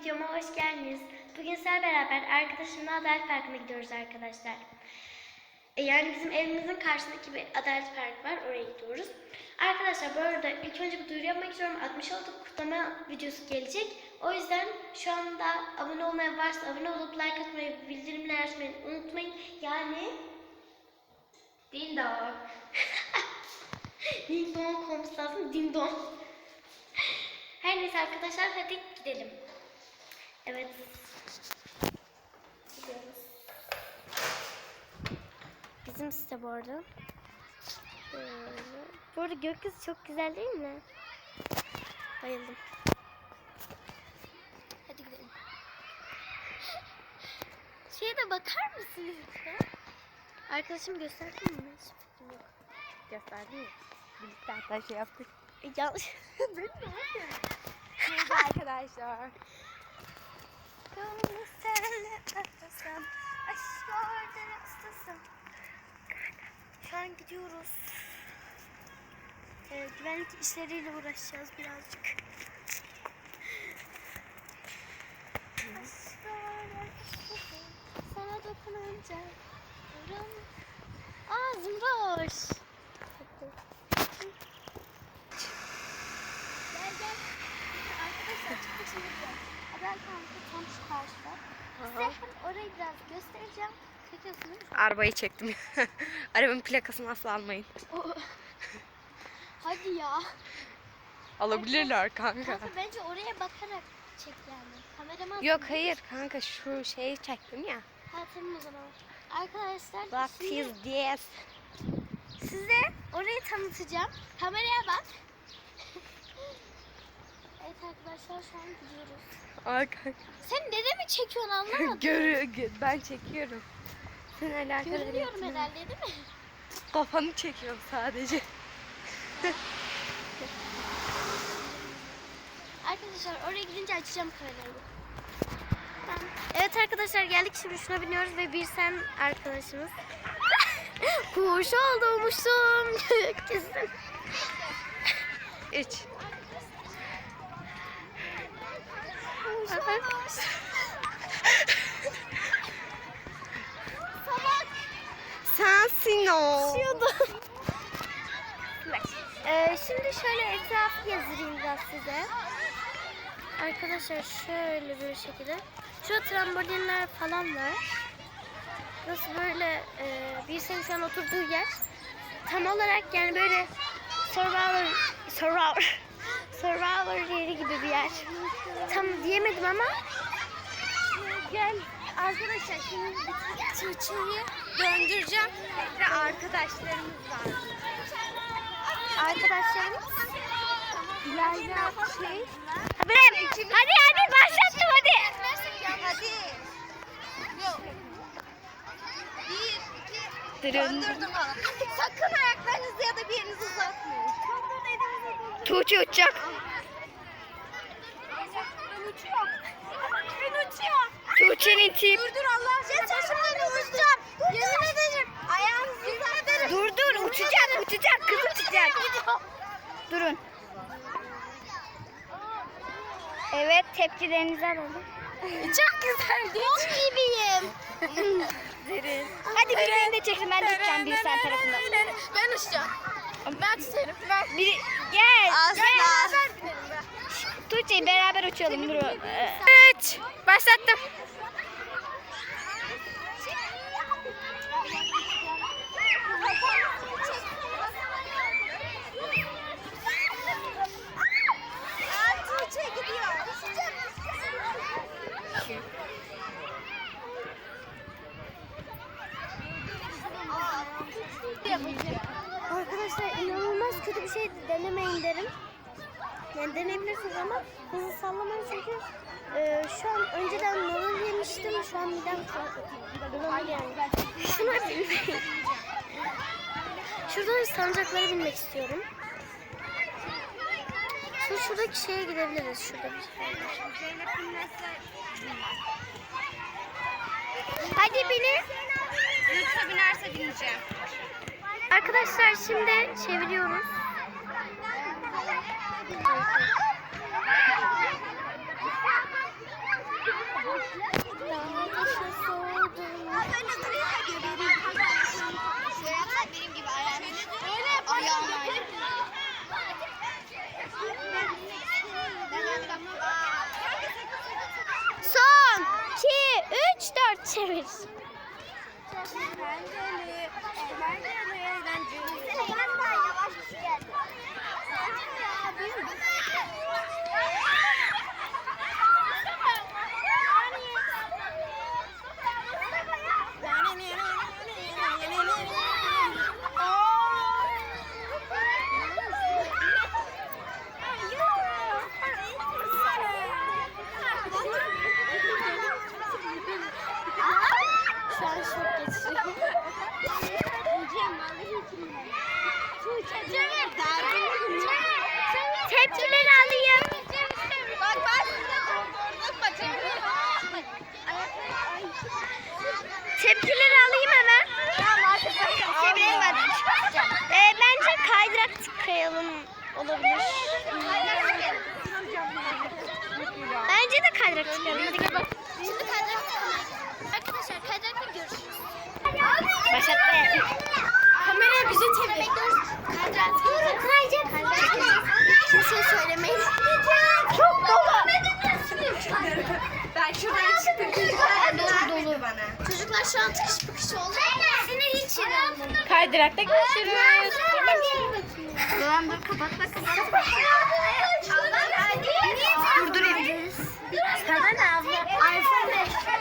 videoma hoş geldiniz. Bugün sizlerle beraber arkadaşımla Adalet Parkı'na gidiyoruz arkadaşlar. E, yani bizim evimizin karşısındaki bir Adalet Parkı var, oraya gidiyoruz. Arkadaşlar bu arada ilk önce bir duyuru yapmak istiyorum. 60 olduk kutlama videosu gelecek. O yüzden şu anda abone olmaya varsa abone olup like atmayı, bildirimleri açmayı unutmayın. Yani Ding dong. Ding dong komşu lazım. Ding dong. Her neyse arkadaşlar hadi gidelim. Evet. Gidiyoruz. Bizim site bu arada. Böyle. Bu arada gökyüzü çok güzel değil mi? Bayıldım. Hadi gidelim. Şeye de bakar mısınız lütfen? Arkadaşım gösterdi mi? Hiç yok. Gösterdin mi? Birlikte hatta şey yaptık. E, Yanlış. Neydi arkadaşlar? Gönlü senle öpesem, aşklardan ıslasam. Şu gidiyoruz. Ee, güvenlik işleriyle uğraşacağız birazcık. Sana dokununca durum. Aa Zümroş. Gel gel. Arkadaşlar tam şu karşıda. Size hem orayı biraz göstereceğim. Çekiyorsunuz. Arabayı çektim. Arabanın plakasını asla almayın. Hadi ya. Alabilirler kanka. Kanka bence oraya bakarak çek yani. Kameraman. Yok hayır kanka şu şeyi çektim ya. Ha tamam o zaman. Arkadaşlar Bak şimdi is this. size orayı tanıtacağım. Kameraya bak. Arkadaşlar şu an gidiyoruz. Sen dede mi çekiyorsun anlamadım. Görüyor, ben çekiyorum. Sen alakalı Görünüyorum herhalde değil mi? Kafanı çekiyorum sadece. arkadaşlar oraya gidince açacağım kamerayı. Evet arkadaşlar geldik şimdi şuna biniyoruz ve bir sen arkadaşımız. Kuş oldu olmuşum. Kesin. 3 Sensin o. Ee, şimdi şöyle etrafı gezdireyim biraz size. Arkadaşlar şöyle bir şekilde. Şu trambolinler falan var. Burası böyle e, bir senin şu an oturduğu yer. Tam olarak yani böyle survivor survivor survivor yeri gibi bir yer. Tam diyemedim ama gel arkadaşlar şimdi Tuğçe'yi Döndüreceğim. Ve arkadaşlarımız var. arkadaşlarımız İleride şey. Hadi hadi başlattım hadi. Hadi. Yok. Bir, iki. Döndürdüm. Sakın ayaklarınızı ya da bir yerinizi uzatmayın. Tuğçe uçacak. Ben uçuyorum. Ben uçuyorum. Tuğçe'nin tip. Dur dur Allah aşkına. Sen şimdi uçacağım. Yemin ederim. Ayağınızı uzatırım. Dur dur uçacak uçacak kız uçacak. Durun. Evet tepkilerinizi alalım. Çok güzel değil Çok gibiyim. Derin. Hadi birini de çekin ben de uçacağım bir sen tarafından. Ben uçacağım. Ben tutarım. Ben. Biri gel. Asla. Gel. Tuğçe beraber uçalım dur. Üç. Başlattım. Tuğçe gidiyor. Arkadaşlar inanılmaz kötü bir şey denemeyin derim. Yani deneyebilirsiniz ama hızlı sallamayın çünkü e, şu an önceden marul yemiştim. Şu an midem bulanır. Şuna binmeyin. Şuradan sancaklara binmek istiyorum. Şimdi şuradaki şeye gidebiliriz. Şurada bir şey. Hadi binin. Yoksa binerse bineceğim. Arkadaşlar şimdi çeviriyoruz. Son 2 3 4 çevir. Şu an şok geçiriyorum. Tepkileri alayım. Bak bak. Tepkileri alayım hemen. Ee, bence kaydırak kayalım olabilir. Bence de kaydırak çıkalım. Hadi gel bak. Şimdi kaydırak Arkadaşlar görüşürüz. Başlattı. Kamera bizi çevir. Kaydırak. Kaydırak. Kimseye söylemeyin. Çok dolu. Ben şuradan çıktım. Çocuklar Dolu bana. Çocuklar şu an tıkış bıkış oldu. Seni hiç almadım. Kaydırakta görüşürüz. Ulan dur kapatma kapatma. Allah hadi. Durdurayım. Sana ne abla? iPhone 5.